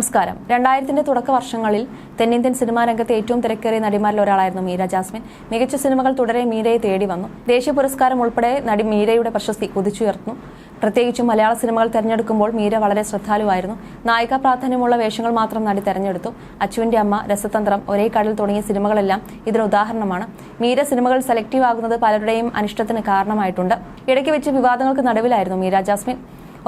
നമസ്കാരം. രണ്ടായിരത്തിന്റെ തുടക്ക വർഷങ്ങളിൽ തെന്നിന്ത്യൻ സിനിമാ രംഗത്തെ ഏറ്റവും തിരക്കേറിയ നടിമാരിൽ ഒരാളായിരുന്നു മീര ജാസ്മിൻ. മികച്ച സിനിമകൾ തുടരെ മീരയെ തേടി വന്നു. ദേശീയ പുരസ്കാരം ഉൾപ്പെടെ നടി മീരയുടെ പ്രശസ്തി കുതിച്ചുയർന്നു. പ്രത്യേകിച്ചും മലയാള സിനിമകൾ തെരഞ്ഞെടുക്കുമ്പോൾ മീര വളരെ ശ്രദ്ധാലുവായിരുന്നു. നായിക പ്രാധാന്യമുള്ള വേഷങ്ങൾ മാത്രം നടി തെരഞ്ഞെടുത്തു. അച്ചുവിന്റെ അമ്മ രസതന്ത്രം ഒരേ കടൽ തുടങ്ങിയ സിനിമകളെല്ലാം ഇതിന് ഉദാഹരണമാണ്. മീര സിനിമകൾ സെലക്റ്റീവ് ആകുന്നത് പലരുടെയും അനിഷ്ടത്തിന് കാരണമായിട്ടുണ്ട്. ഇടയ്ക്ക് വെച്ച് വിവാദങ്ങൾക്ക് നടുവിലായിരുന്നു മീര ജാസ്മിൻ.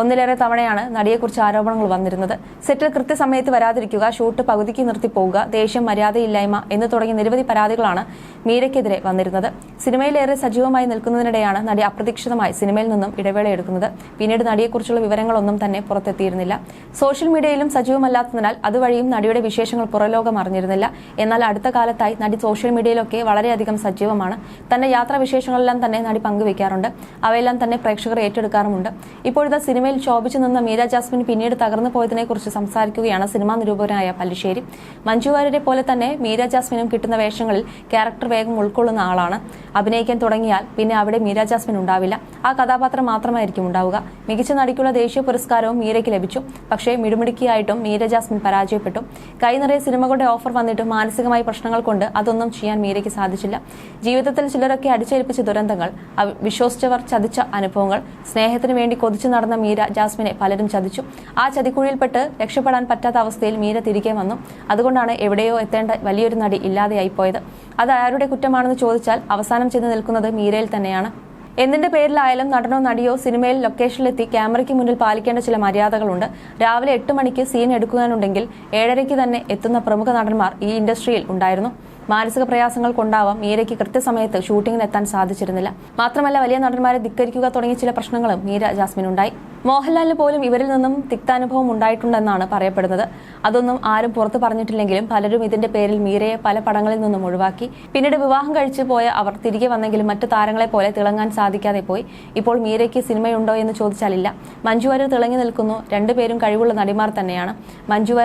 ഒന്നിലേറെ തവണയാണ് നടിയെക്കുറിച്ച് ആരോപണങ്ങൾ വന്നിരുന്നത്. സെറ്റിൽ കൃത്യസമയത്ത് വരാതിരിക്കുക ഷൂട്ട് പകുതിക്ക് നിർത്തി പോവുക ദേഷ്യം മര്യാദയില്ലായ്മ എന്ന് തുടങ്ങിയ നിരവധി പരാതികളാണ് മീരയ്ക്കെതിരെ വന്നിരുന്നത്. സിനിമയിലേറെ സജീവമായി നിൽക്കുന്നതിനിടെയാണ് നടി അപ്രതീക്ഷിതമായി സിനിമയിൽ നിന്നും ഇടവേള എടുക്കുന്നത്. പിന്നീട് നടിയെക്കുറിച്ചുള്ള വിവരങ്ങളൊന്നും തന്നെ പുറത്തെത്തിയിരുന്നില്ല. സോഷ്യൽ മീഡിയയിലും സജീവമല്ലാത്തതിനാൽ അതുവഴിയും നടിയുടെ വിശേഷങ്ങൾ പുറലോകം അറിഞ്ഞിരുന്നില്ല. എന്നാൽ അടുത്ത കാലത്തായി നടി സോഷ്യൽ മീഡിയയിലൊക്കെ വളരെയധികം സജീവമാണ്. തന്റെ യാത്രാ വിശേഷങ്ങളെല്ലാം തന്നെ നടി പങ്കുവയ്ക്കാറുണ്ട് അവയെല്ലാം തന്നെ പ്രേക്ഷകർ ഏറ്റെടുക്കാറുമുണ്ട്. ഇപ്പോഴത്തെ സിനിമയിൽ ശോഭിച്ചു നിന്ന മീര ജാസ്മിൻ പിന്നീട് തകർന്നു പോയതിനെ കുറിച്ച് സംസാരിക്കുകയാണ് സിനിമാ നിരൂപകനായ പല്ലിശ്ശേരി. മഞ്ജു വാര്യരെ പോലെ തന്നെ മീര ജാസ്മിനും കിട്ടുന്ന വേഷങ്ങളിൽ ക്യാരക്ടർ വേഗം ഉൾക്കൊള്ളുന്ന ആളാണ്. അഭിനയിക്കാൻ തുടങ്ങിയാൽ പിന്നെ അവിടെ മീര ജാസ്മിൻ ഉണ്ടാവില്ല. ആ കഥാപാത്രം മാത്രമായിരിക്കും ഉണ്ടാവുക. മികച്ച നടിക്കുള്ള ദേശീയ പുരസ്കാരവും മീരയ്ക്ക് ലഭിച്ചു. പക്ഷേ മിടുമിടുക്കിയായിട്ടും മീര ജാസ്മിൻ പരാജയപ്പെട്ടു. കൈ നിറയെ സിനിമകളുടെ ഓഫർ വന്നിട്ട് മാനസികമായ പ്രശ്നങ്ങൾ കൊണ്ട് അതൊന്നും ചെയ്യാൻ മീരയ്ക്ക് സാധിച്ചില്ല. ജീവിതത്തിൽ ചിലരൊക്കെ അടിച്ചേൽപ്പിച്ച ദുരന്തങ്ങൾ വിശ്വസിച്ചവർ ചതിച്ച അനുഭവങ്ങൾ സ്നേഹത്തിന് വേണ്ടി കൊതിച്ചു നടന്ന മീര ജാസ്മിനെ പലരും ചതിച്ചു. ആ ചതിക്കുഴിയിൽപ്പെട്ട് രക്ഷപ്പെടാൻ പറ്റാത്ത അവസ്ഥയിൽ മീര തിരികെ വന്നു. അതുകൊണ്ടാണ് എവിടെയോ എത്തേണ്ട വലിയൊരു നടി ഇല്ലാതെയായി പോയത്. അത് ആരുടെ കുറ്റമാണെന്ന് ചോദിച്ചാൽ അവസാനം ചെന്ന് നിൽക്കുന്നത് മീരയിൽ തന്നെയാണ്. എന്തിന്റെ പേരിലായാലും നടനോ നടിയോ സിനിമയിൽ ലൊക്കേഷനിലെത്തി ക്യാമറയ്ക്ക് മുന്നിൽ പാലിക്കേണ്ട ചില മര്യാദകളുണ്ട്. രാവിലെ എട്ട് മണിക്ക് സീൻ എടുക്കുവാനുണ്ടെങ്കിൽ ഏഴരയ്ക്ക് തന്നെ എത്തുന്ന പ്രമുഖ നടന്മാർ ഈ ഇൻഡസ്ട്രിയിൽ ഉണ്ടായിരുന്നു. മാനസിക പ്രയാസങ്ങൾ കൊണ്ടാവാം മീരയ്ക്ക് കൃത്യസമയത്ത് ഷൂട്ടിങ്ങിന് എത്താൻ സാധിച്ചിരുന്നില്ല. മാത്രമല്ല വലിയ നടന്മാരെ ധിക്കരിക്കുക തുടങ്ങിയ ചില പ്രശ്നങ്ങളും മീര ജാസ്മിൻ ഉണ്ടായി മോഹൻലാലിന് പോലും ഇവരിൽ നിന്നും തിക്താനുഭവം ഉണ്ടായിട്ടുണ്ടെന്നാണ് പറയപ്പെടുന്നത്. അതൊന്നും ആരും പുറത്തു പറഞ്ഞിട്ടില്ലെങ്കിലും പലരും ഇതിന്റെ പേരിൽ മീരയെ പല പടങ്ങളിൽ നിന്നും ഒഴിവാക്കി. പിന്നീട് വിവാഹം കഴിച്ചു പോയ അവർ തിരികെ വന്നെങ്കിലും മറ്റു താരങ്ങളെ പോലെ തിളങ്ങാൻ സാധിക്കാതെ പോയി. ഇപ്പോൾ മീരയ്ക്ക് സിനിമയുണ്ടോ എന്ന് ചോദിച്ചാലില്ല. മഞ്ജു വാര്യർ തിളങ്ങി നിൽക്കുന്നു. രണ്ടുപേരും കഴിവുള്ള നടിമാർ തന്നെയാണ്. മഞ്ജു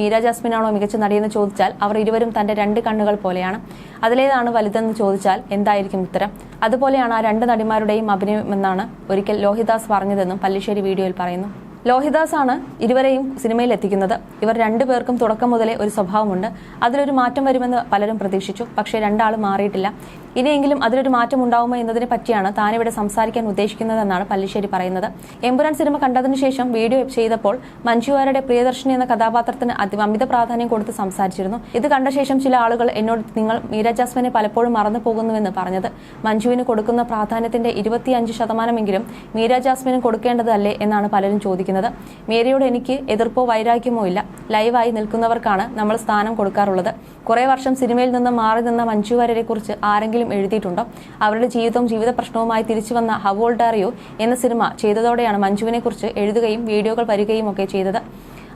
മീര ജാസ്മിനാണോ മികച്ച നടിയെന്ന് ചോദിച്ചാൽ അവർ ഇരുവരും തന്റെ രണ്ട് കണ്ണുകൾ പോലെയാണ്. അതിലേതാണ് വലുതെന്ന് ചോദിച്ചാൽ എന്തായിരിക്കും ഉത്തരം? അതുപോലെയാണ് ആ രണ്ട് നടിമാരുടെയും അഭിനയമെന്നാണ് ഒരിക്കൽ ലോഹിദാസ് പറഞ്ഞതെന്നും പല്ലിശ്ശേരി വീഡിയോയിൽ പറയുന്നു. ലോഹിദാസ് ആണ് ഇരുവരെയും സിനിമയിൽ എത്തിക്കുന്നത്. ഇവർ രണ്ടുപേർക്കും തുടക്കം മുതലേ ഒരു സ്വഭാവമുണ്ട്. അതിലൊരു മാറ്റം വരുമെന്ന് പലരും പ്രതീക്ഷിച്ചു. പക്ഷേ രണ്ടാളും മാറിയിട്ടില്ല. ഇനിയെങ്കിലും അതിലൊരു മാറ്റം ഉണ്ടാവുമോ എന്നതിനെ പറ്റിയാണ് താനിവിടെ സംസാരിക്കാൻ ഉദ്ദേശിക്കുന്നതെന്നാണ് പല്ലിശ്ശേരി പറയുന്നത്. എമ്പുരാൻ സിനിമ കണ്ടതിനു ശേഷം വീഡിയോ ചെയ്തപ്പോൾ മഞ്ജുവാരുടെ പ്രിയദർശിനി എന്ന കഥാപാത്രത്തിന് അമിത പ്രാധാന്യം കൊടുത്ത് സംസാരിച്ചിരുന്നു. ഇത് കണ്ട ശേഷം ചില ആളുകൾ എന്നോട് നിങ്ങൾ മീര ജാസ്മിനെ പലപ്പോഴും മറന്നു പോകുന്നുവെന്ന് പറഞ്ഞത്. മഞ്ജുവിന് കൊടുക്കുന്ന പ്രാധാന്യത്തിന്റെ ഇരുപത്തിയഞ്ച് ശതമാനമെങ്കിലും മീര ജാസ്മിനും കൊടുക്കേണ്ടതല്ലേ എന്നാണ് പലരും ചോദിക്കുന്നത്. മീരയോട് എനിക്ക് എതിർപ്പോ വൈരാഗ്യമോ ഇല്ല. ലൈവായി നിൽക്കുന്നവർക്കാണ് നമ്മൾ സ്ഥാനം കൊടുക്കാറുള്ളത്. കുറെ വർഷം സിനിമയിൽ നിന്ന് മാറി നിന്ന മഞ്ജു കുറിച്ച് കുറിച്ച് ആരെങ്കിലും എഴുതിയിട്ടുണ്ടോ? അവരുടെ ജീവിതവും ജീവിത പ്രശ്നവുമായി തിരിച്ചു വന്ന ഹവോൾഡാറിയോ എന്ന സിനിമ ചെയ്തതോടെയാണ് മഞ്ജുവിനെ കുറിച്ച് എഴുതുകയും വീഡിയോകൾ വരികയും ഒക്കെ ചെയ്തത്.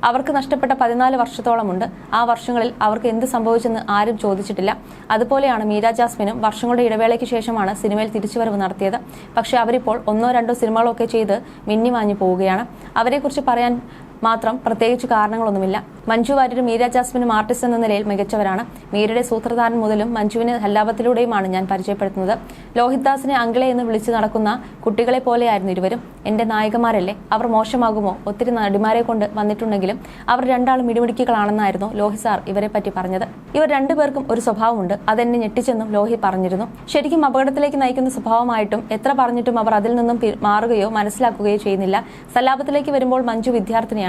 അവർക്ക് നഷ്ടപ്പെട്ട പതിനാല് വർഷത്തോളമുണ്ട്. ആ വർഷങ്ങളിൽ അവർക്ക് എന്ത് സംഭവിച്ചെന്ന് ആരും ചോദിച്ചിട്ടില്ല. അതുപോലെയാണ് മീര ജാസ്മിനും വർഷങ്ങളുടെ ഇടവേളയ്ക്ക് ശേഷമാണ് സിനിമയിൽ തിരിച്ചുവരവ് നടത്തിയത്. പക്ഷേ അവരിപ്പോൾ ഒന്നോ രണ്ടോ സിനിമകളൊക്കെ ചെയ്ത് മിന്നിമാഞ്ഞു പോവുകയാണ്. അവരെക്കുറിച്ച് പറയാൻ മാത്രം പ്രത്യേകിച്ച് കാരണങ്ങളൊന്നുമില്ല. മഞ്ജു വാര്യരും മീര ജാസ്മിനും ആർട്ടിസ്റ്റ് എന്ന നിലയിൽ മികച്ചവരാണ്. മീരയുടെ സൂത്രധാരൻ മുതലും മഞ്ജുവിനെ ഹല്ലാപത്തിലൂടെയുമാണ് ഞാൻ പരിചയപ്പെടുത്തുന്നത്. ലോഹിത് ദാസിനെ അങ്കിളെ എന്ന് വിളിച്ചു നടക്കുന്ന കുട്ടികളെ പോലെയായിരുന്നു ഇരുവരും. എന്റെ നായകമാരല്ലേ അവർ മോശമാകുമോ? ഒത്തിരി നടിമാരെ കൊണ്ട് വന്നിട്ടുണ്ടെങ്കിലും അവർ രണ്ടാളും ഇടിമിടിക്കുകളാണെന്നായിരുന്നു ലോഹി സാർ ഇവരെ പറ്റി പറഞ്ഞത്. ഇവർ രണ്ടുപേർക്കും ഒരു സ്വഭാവമുണ്ട്. അതെന്നെ ഞെട്ടിച്ചെന്നും ലോഹി പറഞ്ഞിരുന്നു. ശരിക്കും അപകടത്തിലേക്ക് നയിക്കുന്ന സ്വഭാവമായിട്ടും എത്ര പറഞ്ഞിട്ടും അവർ അതിൽ നിന്നും മാറുകയോ മനസ്സിലാക്കുകയോ ചെയ്യുന്നില്ല. സല്ലാപത്തിലേക്ക് വരുമ്പോൾ മഞ്ജു വിദ്യാർത്ഥിനിയാണ്.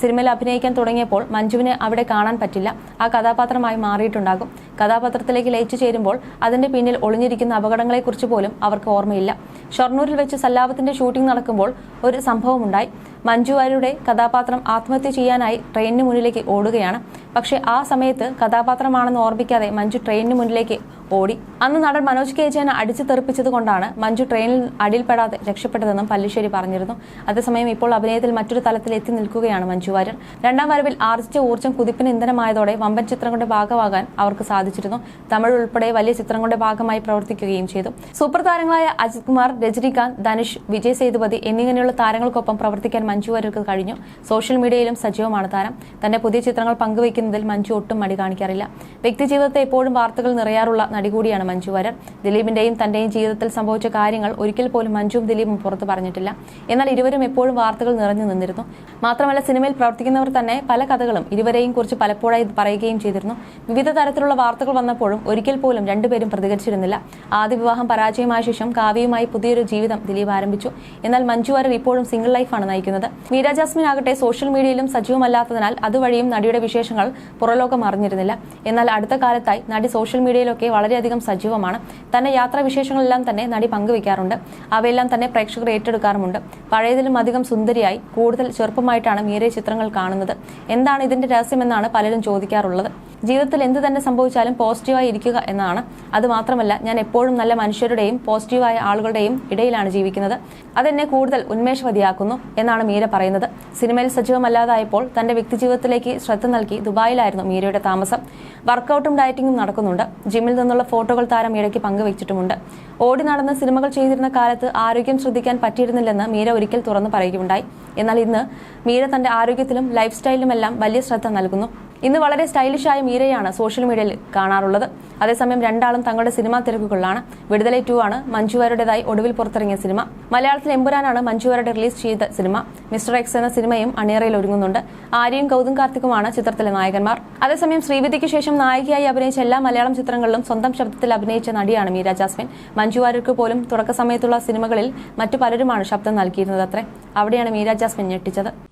സിനിമയിൽ അഭിനയിക്കാൻ തുടങ്ങിയപ്പോൾ മഞ്ജുവിനെ അവിടെ കാണാൻ പറ്റില്ല. ആ കഥാപാത്രമായി മാറിയിട്ടുണ്ടാകും. കഥാപാത്രത്തിലേക്ക് ലയിച്ചു ചേരുമ്പോൾ അതിന്റെ പിന്നിൽ ഒളിഞ്ഞിരിക്കുന്ന അപകടങ്ങളെക്കുറിച്ച് പോലും അവർക്ക് ഓർമ്മയില്ല. ഷൊർണൂരിൽ വെച്ച് സല്ലാപത്തിന്റെ ഷൂട്ടിംഗ് നടക്കുമ്പോൾ ഒരു സംഭവമുണ്ടായി. മഞ്ജു വാര്യരുടെ കഥാപാത്രം ആത്മഹത്യ ചെയ്യാനായി ട്രെയിനിന് മുന്നിലേക്ക് ഓടുകയാണ്. പക്ഷേ ആ സമയത്ത് കഥാപാത്രമാണെന്ന് ഓർമ്മിക്കാതെ മഞ്ജു ട്രെയിനിന് മുന്നിലേക്ക് ഓടി. അന്ന് നടൻ മനോജ് കെ ജയനെ അടിച്ചു തെറിപ്പിച്ചത് കൊണ്ടാണ് മഞ്ജു ട്രെയിനിൽ അടിയിൽപ്പെടാതെ രക്ഷപ്പെട്ടതെന്നും പല്ലിശ്ശേരി പറഞ്ഞിരുന്നു. അതേസമയം ഇപ്പോൾ അഭിനയത്തിൽ മറ്റൊരു തലത്തിൽ എത്തി നിൽക്കുകയാണ് മഞ്ജു വാര്യർ. രണ്ടാം വരവിൽ ആർജിച്ച ഊർജം കുതിപ്പിന് ഇന്ധനമായതോടെ വമ്പൻ ചിത്രങ്ങളുടെ ഭാഗമാകാൻ അവർക്ക് സാധിച്ചിരുന്നു. തമിഴ് ഉൾപ്പെടെ വലിയ ചിത്രങ്ങളുടെ ഭാഗമായി പ്രവർത്തിക്കുകയും ചെയ്തു. സൂപ്പർ താരങ്ങളായ അജിത് കുമാർ രജനികാന്ത് ധനുഷ് വിജയ് സേതുപതി എന്നിങ്ങനെയുള്ള താരങ്ങൾക്കൊപ്പം പ്രവർത്തിക്കാൻ മഞ്ജു വാര്യർക്ക് കഴിഞ്ഞു. സോഷ്യൽ മീഡിയയിലും സജീവമാണ് താരം. തന്റെ പുതിയ ചിത്രങ്ങൾ പങ്കുവയ്ക്കുന്നതിൽ മഞ്ജു ഒട്ടും മടി കാണിക്കാറില്ല. വ്യക്തിജീവിതത്തെ എപ്പോഴും വാർത്തകൾ നിറയാറുള്ള നടി കൂടിയാണ് മഞ്ജു വാര്യർ. ദിലീപിന്റെയും തന്റെയും ജീവിതത്തിൽ സംഭവിച്ച കാര്യങ്ങൾ ഒരിക്കൽ പോലും മഞ്ജുവും ദിലീപും പുറത്തു പറഞ്ഞിട്ടില്ല. എന്നാൽ ഇരുവരും എപ്പോഴും വാർത്തകൾ നിറഞ്ഞു നിന്നിരുന്നു. മാത്രമല്ല സിനിമയിൽ പ്രവർത്തിക്കുന്നവർ തന്നെ പല കഥകളും ഇരുവരെയും കുറിച്ച് പലപ്പോഴായി പറയുകയും ചെയ്തിരുന്നു. വിവിധ തരത്തിലുള്ള വാർത്തകൾ വന്നപ്പോഴും ഒരിക്കൽ പോലും രണ്ടുപേരും പ്രതികരിച്ചിരുന്നില്ല. ആദ്യ വിവാഹം പരാജയമായ ശേഷം കാവ്യയുമായി പുതിയൊരു ജീവിതം ദിലീപ് ആരംഭിച്ചു. എന്നാൽ മഞ്ജു വാര്യർ ഇപ്പോഴും സിംഗിൾ ലൈഫാണ് നയിക്കുന്നത്. മീര ജാസ്മിൻ ആകട്ടെ സോഷ്യൽ മീഡിയയിലും സജീവമല്ലാത്തതിനാൽ അതുവഴിയും നടിയുടെ വിശേഷങ്ങൾ പുറലോകം അറിഞ്ഞിരുന്നില്ല. എന്നാൽ അടുത്ത കാലത്തായി നടി സോഷ്യൽ മീഡിയയിലൊക്കെ വളരെയധികം സജീവമാണ്. തന്റെ യാത്രാ വിശേഷങ്ങളെല്ലാം തന്നെ നടി പങ്കുവയ്ക്കാറുണ്ട് അവയെല്ലാം തന്നെ പ്രേക്ഷകർ ഏറ്റെടുക്കാറുമുണ്ട്. പഴയതിലും അധികം സുന്ദരിയായി കൂടുതൽ ചെറുപ്പമായിട്ടാണ് മീരയെ ചിത്രങ്ങൾ കാണുന്നത്. എന്താണ് ഇതിന്റെ രഹസ്യമെന്നാണ് പലരും ചോദിക്കാറുള്ളത്. ജീവിതത്തിൽ എന്ത് തന്നെ സംഭവിച്ചാലും പോസിറ്റീവായി ഇരിക്കുക എന്നാണ്. അത് മാത്രമല്ല ഞാൻ എപ്പോഴും നല്ല മനുഷ്യരുടെയും പോസിറ്റീവായ ആളുകളുടെയും ഇടയിലാണ് ജീവിക്കുന്നത്. അതെന്നെ കൂടുതൽ ഉന്മേഷവതിയാക്കുന്നു എന്നാണ് മീര പറയുന്നത്. സിനിമയിൽ സജീവമല്ലാതായപ്പോൾ തന്റെ വ്യക്തി ജീവിതത്തിലേക്ക് ശ്രദ്ധ നൽകി ദുബായിലായിരുന്നു മീരയുടെ താമസം. വർക്കൗട്ടും ഡയറ്റിംഗും നടക്കുന്നുണ്ട്. ജിമ്മിൽ നിന്നുള്ള ഫോട്ടോകൾ താരം ഇടയ്ക്ക് പങ്കുവച്ചിട്ടുമുണ്ട്. ഓടി നടന്ന് സിനിമകൾ ചെയ്തിരുന്ന കാലത്ത് ആരോഗ്യം ശ്രദ്ധിക്കാൻ പറ്റിയിരുന്നില്ലെന്ന് മീര ഒരിക്കൽ തുറന്നു പറയുകയുണ്ടായി. എന്നാൽ ഇന്ന് മീര തന്റെ ആരോഗ്യത്തിലും ലൈഫ് സ്റ്റൈലിലുമെല്ലാം വലിയ ശ്രദ്ധ നൽകുന്നു. ഇന്ന് വളരെ സ്റ്റൈലിഷായ മീരയാണ് സോഷ്യൽ മീഡിയയിൽ കാണാറുള്ളത്. അതേസമയം രണ്ടാളും തങ്ങളുടെ സിനിമാ തിരക്കുകളിലാണ്. വിടുതലൈ ടു ആണ് മഞ്ജുവാരുടേതായി ഒടുവിൽ പുറത്തിറങ്ങിയ സിനിമ. മലയാളത്തിൽ എമ്പുരാനാണ് മഞ്ജുവാരുടെ റിലീസ് ചെയ്ത സിനിമ. മിസ്റ്റർ എക്സ് എന്ന സിനിമയും അണിയറയിൽ ഒരുങ്ങുന്നുണ്ട്. ആര്യയും കൗതും കാർത്തിക്കുമാണ് ചിത്രത്തിലെ നായകന്മാർ. അതേസമയം ശ്രീവിദ്യയ്ക്ക് ശേഷം നായികയായി അഭിനയിച്ച എല്ലാ മലയാളം ചിത്രങ്ങളിലും സ്വന്തം ശബ്ദത്തിൽ അഭിനയിച്ച നടിയാണ് മീര ജാസ്മിൻ. മഞ്ജുവാര്യർക്ക് പോലും തുടക്ക സമയത്തുള്ള സിനിമകളിൽ മറ്റു പലരുമാണ് ശബ്ദം നൽകിയിരുന്നത് അത്രേ. അവിടെയാണ് മീര ജാസ്മിൻ ഞെട്ടിച്ചത്.